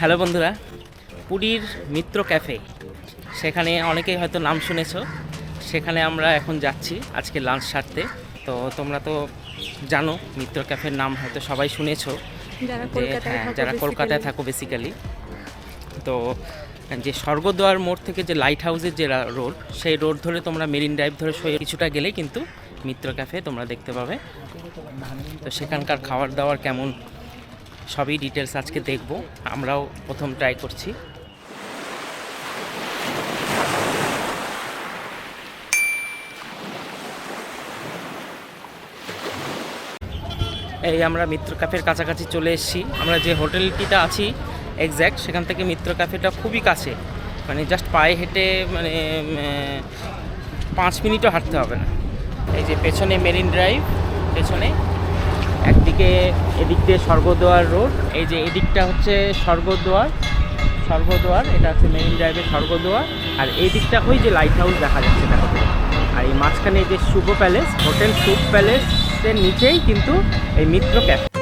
Hello বন্ধুরা পুরীর মিত্র cafe. সেখানে অনেকেই হয়তো নাম শুনেছ। সেখানে আমরা এখন যাচ্ছি আজকে লাঞ্চ সারতে। তো তোমরা তো জানো মিত্র ক্যাফের নাম হয়তো সবাই শুনেছ যে হ্যাঁ যারা কলকাতায় থাকো বেসিক্যালি তো যে স্বর্গদ্বার মোড় থেকে যে লাইট হাউসের যে রোড সেই রোড ধরে তোমরা মেরিন ড্রাইভ ধরে কিছুটা গেলেই কিন্তু মিত্র ক্যাফে তোমরা দেখতে পাবে। তো সেখানকার খাবার দাবার কেমন সবই ডিটেলস আজকে দেখব। আমরাও প্রথম ট্রাই করছি। এই আমরা মিত্র ক্যাফের কাছাকাছি চলে এসেছি। আমরা যে হোটেলটিতে আছি এক্স্যাক্ট সেখান থেকে মিত্র ক্যাফেটা খুবই কাছে। মানে জাস্ট পায়ে হেঁটে মানে পাঁচ মিনিটও হাঁটতে হবে না। এই যে পেছনে মেরিন ড্রাইভ, পেছনে একদিকে এদিক দিয়ে স্বর্গদ্বার রোড, এই যে এদিকটা হচ্ছে স্বর্গদ্বার স্বর্গদ্বার, এটা হচ্ছে মেইন ড্রাইভের স্বর্গদ্বার, আর এই দিকটা ওই যে লাইট হাউস দেখা যাচ্ছে দেখো। আর এই মাঝখানে এই যে শুভ প্যালেস হোটেল শুভ প্যালেসের নিচেই কিন্তু এই মিত্র ক্যাফে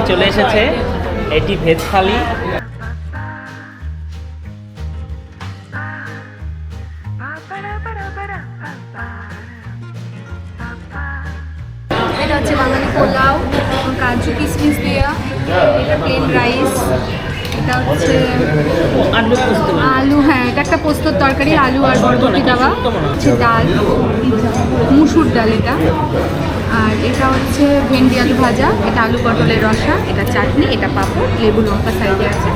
থালি চলে এসেছে। এটি ভেজ থালি এটা হচ্ছে বাঙালি পোলাও কাজু কিশমিশ দেওয়া এটা প্লেন রাইস এটা হচ্ছে আলু হ্যাঁ এটা একটা পোস্তর তরকারি আলু আর বরবটি দেওয়া হচ্ছে ডাল মুসুর ডাল এটা। আর এটা হচ্ছে ভেন্ডি আলু ভাজা এটা আলু পটলের রসা এটা চাটনি এটা পাপড় লেবু লঙ্কা সাইডে আছে।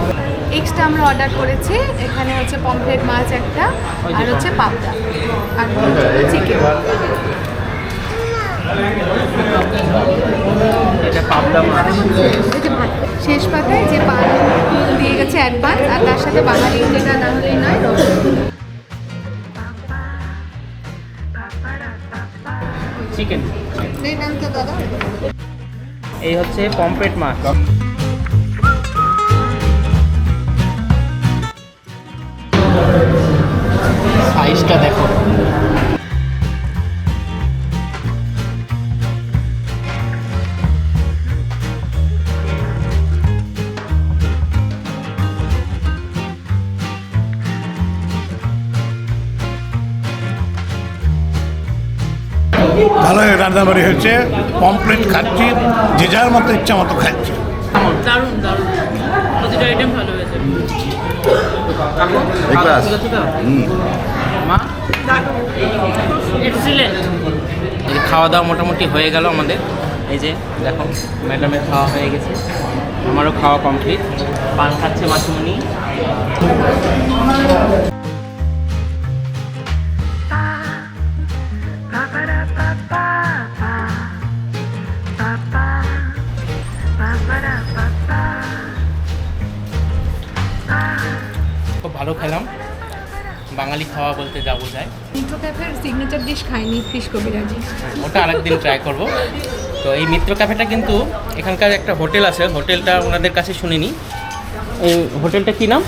এক্সট্রা আমরা অর্ডার করেছি এখানে হচ্ছে পমফ্লেট মাছ একটা আর হচ্ছে পাপড়া আর চিকেন শেষ পাতায় যে পান দিয়ে গেছে অ্যাডভান্স আর তার সাথে বাঙালি যেটা না হলেই নয় চিকেন এই হচ্ছে পম্পেট মাছ। ভালো রান্নাবাড়ি হয়েছে পমপ্লেট খাচ্ছি যে যার মতো ইচ্ছা মতো খাচ্ছি। দারুণ দারুণ। প্রতিটা আইটেম ভালো হয়েছে। ঠিক আছে তো মা? এক্সিলেন্ট খাওয়া দাওয়া মোটামুটি হয়ে গেল আমাদের। এই যে দেখো ম্যাডামের খাওয়া হয়ে গেছে। আমারও খাওয়া কমপ্লিট পান খাচ্ছে মাসুমনি ভালো খেলাম। বাঙালি খাওয়া বলতে যা বোঝায়। মিত্র ক্যাফের সিগনেচার ডিশ খাইনি ফিশ কবিরাজি ওটা আরেকদিন ট্রাই করব। তো এই মিত্র ক্যাফেটা কিন্তু এখানকার একটা হোটেল আছে। হোটেলটা ওনাদের কাছে শুনিনি। এই হোটেলটা কী নাম?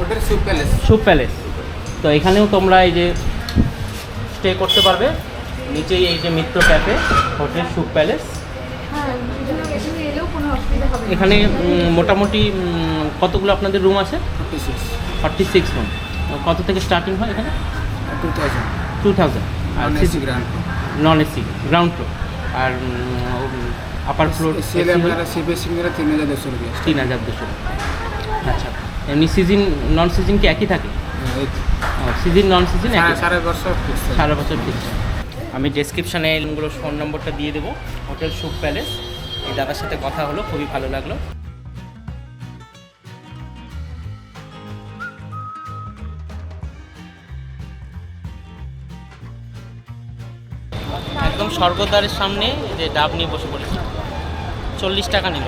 Hotel soup palace. Soup palace. তো এখানেও তোমরা এই যে স্টে করতে পারবে। নিচেই এই যে Mitra cafe hotel soup palace. হ্যাঁ এখানে মোটামুটি কতগুলো আপনাদের রুম আছে? Forty six forty six room কত থেকে স্টার্টিং হয় এখানে? টু থাউজেন্ড টু থাউজেন্ড আর non AC grand non AC ground floor আর আপার ফ্লোর তিন হাজার দুশো রুপিয়া তিন হাজার দুশো আচ্ছা। এমনি সিজন নন সিজন কি একই থাকে? সিজন নন সিজন একই সারা বছর ফিক্স সারা বছর ঠিক আমি ডেসক্রিপশানে এগুলো ফোন নম্বরটা দিয়ে দেবো। হোটেল সুপ প্যালেস এই দাদার সাথে কথা হলো খুবই ভালো লাগল। একদম স্বর্গদ্বারের সামনে যে ডাব নিয়ে বসে পড়েছি। চল্লিশ টাকা নিল।